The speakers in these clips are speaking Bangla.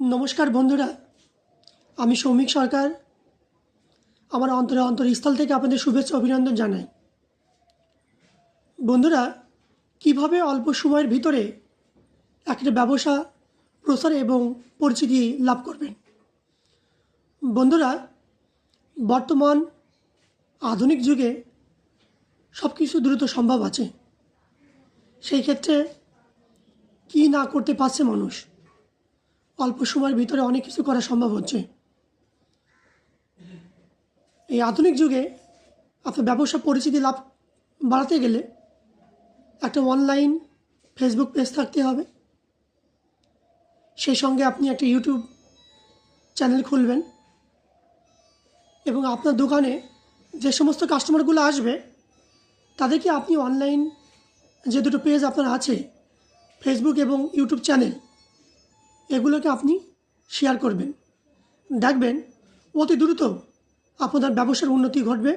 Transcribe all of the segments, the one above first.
নমস্কার বন্ধুরা, আমি সৌমিক সরকার। আমার অন্তরে অন্তরস্থল থেকে আপনাদের শুভেচ্ছা অভিনন্দন জানাই। বন্ধুরা, কীভাবে অল্প সময়ের ভিতরে একটা ব্যবসা, প্রসার এবং পরিচিতি লাভ করবেন? বন্ধুরা, বর্তমান আধুনিক যুগে সব কিছু দ্রুত সম্ভব আছে। সেই ক্ষেত্রে কী না করতে পারছে মানুষ? অল্প সময়ের ভিতরে অনেক কিছু করা সম্ভব হচ্ছে। এই আধুনিক যুগে আপনার ব্যবসা পরিচিতি লাভ বাড়াতে গেলে একটা অনলাইন ফেসবুক পেজ থাকতে হবে। সেই সঙ্গে আপনি একটা ইউটিউব চ্যানেল খুলবেন এবং আপনার দোকানে যে সমস্ত কাস্টমারগুলো আসবে, তাদেরকে আপনি অনলাইন যে দুটো পেজ আপনার আছে ফেসবুক এবং ইউটিউব চ্যানেল এগুলোকে আপনি শেয়ার করবেন। দেখবেন অতি দ্রুত আপনার ব্যবসার উন্নতি ঘটবে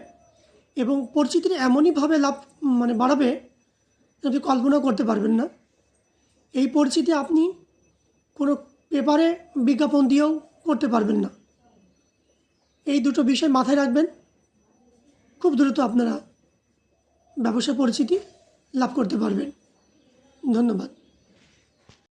এবং পরিচিতির এমনইভাবে লাভ মানে বাড়াবে আপনি কল্পনা করতে পারবেন না। এই পরিচিতি আপনি কোনো পেপারে বিজ্ঞাপন দিয়েও করতে পারবেন না। এই দুটো বিষয় মাথায় রাখবেন। খুব দ্রুত আপনারা ব্যবসা পরিচিতি লাভ করতে পারবেন। ধন্যবাদ।